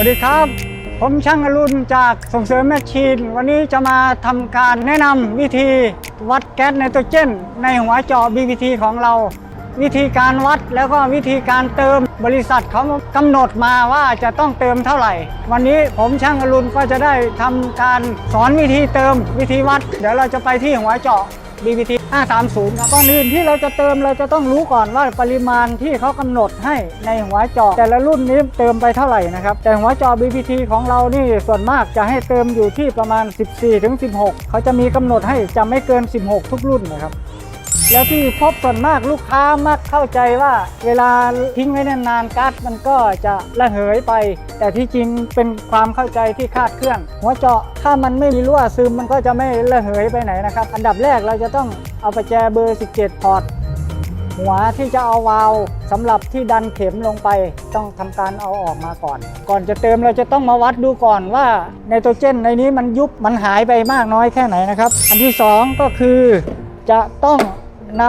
วัสดีครับ ผมช่างอรุณจากส่งเสริมแมชชีน วันนี้จะมาทำการแนะนำวิธีวัดแก๊สไนโตรเจน ในหัวเจาะ BBT ของเรา วิธีการวัดแล้วก็วิธีการเติมบริษัทเขากำหนดมาว่าจะต้องเติมเท่าไหร่ วันนี้ผมช่างอรุณก็จะได้ทำการสอนวิธีเติมวิธีวัด เดี๋ยวเราจะไปที่หัวเจาะ BBT 530ครับก่อนอื่นที่เราจะเติมเราจะต้องรู้ก่อนว่าปริมาณที่เขากำหนดให้ในหัวจอแต่ละรุ่นนี้เติมไปเท่าไหร่นะครับแต่หัวจอ BBT ของเรานี่ส่วนมากจะให้เติมอยู่ที่ประมาณ 14-16 เขาจะมีกำหนดให้จะไม่เกิน 16 ทุกรุ่นนะครับ แล้วที่พบส่วนมากลูกค้ามักเข้าใจว่า เวลาทิ้งไว้นานๆก๊าซมันก็จะระเหยไป แต่ที่จริงเป็นความเข้าใจที่คาดเคลื่อน หัวเจาะถ้ามันไม่มีรั่วซึมมันก็จะไม่ระเหยไปไหนนะครับ อันดับแรกเราจะต้องเอาประแจเบอร์ 17 พอร์ตหัวที่จะเอาวาล์วสำหรับที่ดันเข็มลงไปต้องทำการเอาออกมาก่อน ก่อนจะเติมเราจะต้องมาวัดดูก่อนว่าไนโตรเจนในนี้มันยุบมันหายไปมากน้อยแค่ไหนนะครับ อันที่สองก็คือจะต้อง น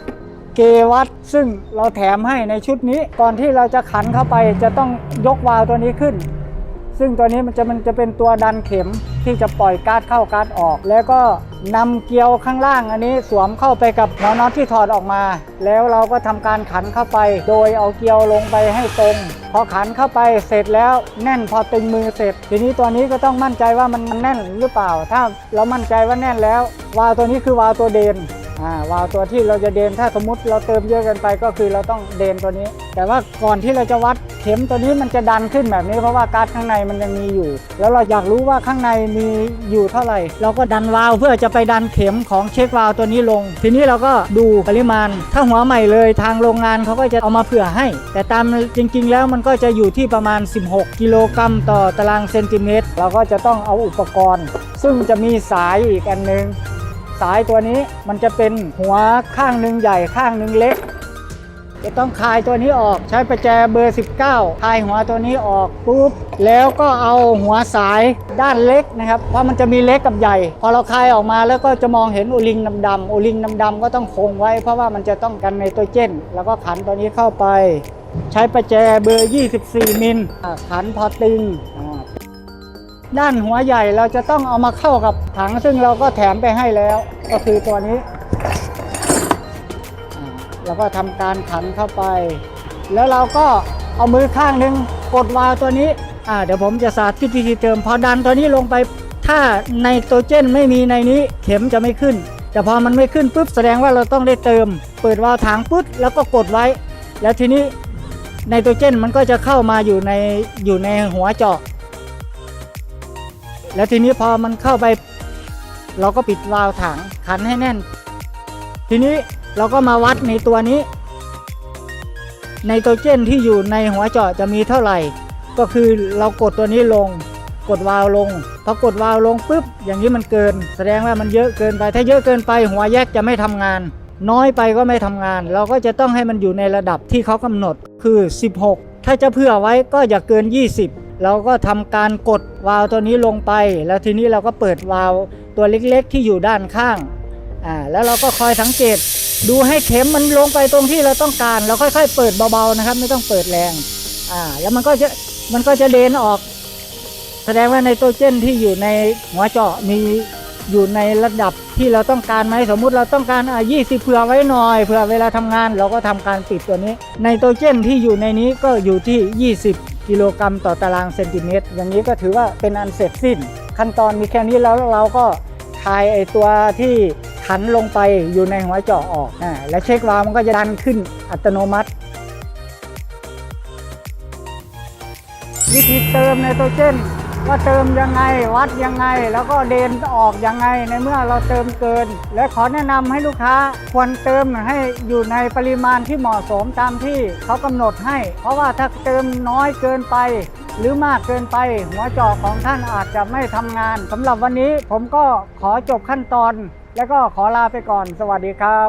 ำเกวัดซึ่งเราแถมให้ในชุดนี้ ก่อนที่เราจะขันเข้าไปจะต้องยกวาล์วตัวนี้ขึ้น ซึ่งตัวนี้มันจะมันจะเป็นตัวดันเข็มที่จะปล่อยก๊าซเข้าก๊าซออก แล้วก็นำเกลียวข้างล่างอันนี้สวมเข้าไปกับน็อตที่ถอดออกมา แล้วเราก็ทำการขันเข้าไป โดยเอาเกลียวลงไปให้ตรงพอขันเข้าไปเสร็จแล้วแน่นพอตึงมือเสร็จ ทีนี้ตัวนี้ก็ต้องมั่นใจว่ามันมันแน่นหรือเปล่า ถ้าเรามั่นใจว่าแน่นแล้ว วาลตัวนี้คือวาลตัวเดนอ่า วาล์วตัวที่เราจะเดนถ้าสมมติเราเติมเยอะเกินไปก็คือเราต้องเดนตัวนี้ แต่ว่าก่อนที่เราจะวัดเข็มตัวนี้มันจะดันขึ้นแบบนี้เพราะว่าก๊าซข้างในมันยังมีอยู่ แล้วเราอยากรู้ว่าข้างในมีอยู่เท่าไหร่ เราก็ดันวาล์วเพื่อจะไปดันเข็มของเช็ควาล์วตัวนี้ลง ทีนี้เราก็ดูปริมาณ ถ้าหัวใหม่เลยทางโรงงานเขาก็จะเอามาเผื่อให้ แต่ตามจริง ๆ แล้วมันก็จะอยู่ที่ประมาณ 16 กิโลกรัมต่อตารางเซนติเมตร เราก็จะต้องเอาอุปกรณ์ ซึ่งจะมีสายอีกอันหนึง สายตัวนี้มันจะเป็นหัวข้างหนึ่งใหญ่ข้างหนึ่งเล็ก จะต้องคลายตัวนี้ออก ใช้ประแจเบอร์ 19 คลายหัวตัวนี้ออกปุ๊บแล้วก็เอาหัวสายด้านเล็กนะครับ เพราะมันจะมีเล็กกับใหญ่ พอเราคลายออกมาแล้วก็จะมองเห็นโอลิงดำๆโอลิงดำๆก็ต้องคงไว้ เพราะว่ามันจะต้องกันไนโตรเจนแล้วก็ขันตัวนี้เข้าไป ใช้ประแจเบอร์ 24 มิลอ่าขันพอตึงอ่า ด้านหัวใหญ่เราจะต้องเอามาเข้ากับถังซึ่งเราก็แถมไปให้แล้ว ก็คือตัวนี้เราก็ทำการขันเข้าไป แล้วเราก็เอามือข้างหนึ่งกดวาล์วตัวนี้อ่าเดี๋ยวผมจะสาธิตวิธีเติม พอดันตัวนี้ลงไปถ้าไนโตรเจนไม่มีในนี้เข็มจะไม่ขึ้น แต่พอมันไม่ขึ้นปุ๊บแสดงว่าเราต้องได้เติม เปิดวาล์วถังปุ๊บแล้วก็กดไว้ แล้วทีนี้ไนโตรเจนมันก็จะเข้ามาอยู่ในอยู่ในหัวเจาะ แล้วทีนี้พอมันเข้าไป เราก็ปิดวาล์วถังขันให้แน่น ทีนี้เราก็มาวัดในตัวนี้ไนโตรเจนที่อยู่ในหัวเจาะจะมีเท่าไหร่ ก็คือเรากดตัวนี้ลง กดวาล์วลงพอกดวาล์วลงปุ๊บอย่างนี้มันเกิน แสดงว่ามันเยอะเกินไปถ้าเยอะเกินไป หัวแยกจะไม่ทำงาน น้อยไปก็ไม่ทำงาน เราก็จะต้องให้มันอยู่ในระดับที่เขากำหนดคือ 16 ถ้าจะเผื่อไว้ก็อย่าเกิน 20 เราก็ทำการกดวาล์วตัวนี้ลงไป แล้วทีนี้เราก็เปิดวาล์วตัวเล็กๆ ที่อยู่ด้านข้างอ่าแล้วเราก็คอยสังเกตดูให้เข็มมันลงไปตรงที่เราต้องการ เราค่อยๆ เปิดเบาๆนะครับ ไม่ต้องเปิดแรงอ่าแล้วมันก็จะมันก็จะเดนออก แสดงว่าไนโตรเจนที่อยู่ในหัวเจาะมีอยู่ในระดับที่เราต้องการไหมสมมุติเราต้องการอะ20เผื่อไว้หน่อยเผื่อเวลาทำงาน เราก็ทำการปิดตัวนี้ไนโตรเจนที่อยู่ในนี้ก็อยู่ที่ 20 กิโลกรัมต่อตารางเซนติเมตร อย่างนี้ก็ถือว่าเป็นอันเสร็จสิ้น ขั้นตอนมีแค่นี้แล้วเราก็คลายไอตัวที่ขันลงไปอยู่ในหัวเจาะออกอ่าและเช็ควาล์วมันก็จะดันขึ้นอัตโนมัติ วิธีเติมไนโตรเจน ว่าเติมยังไงวัดยังไง แล้วก็เดนออกยังไงในเมื่อเราเติมเกิน และขอแนะนำให้ลูกค้าควรเติมให้อยู่ในปริมาณที่เหมาะสมตามที่เขากำหนดให้ เพราะว่าถ้าเติมน้อยเกินไป หรือมากเกินไป หัวจาะของท่านอาจจะไม่ทำงานสำหรับวันนี้ผมก็ขอจบขั้นตอน แล้วก็ขอลาไปก่อน สวัสดีครับ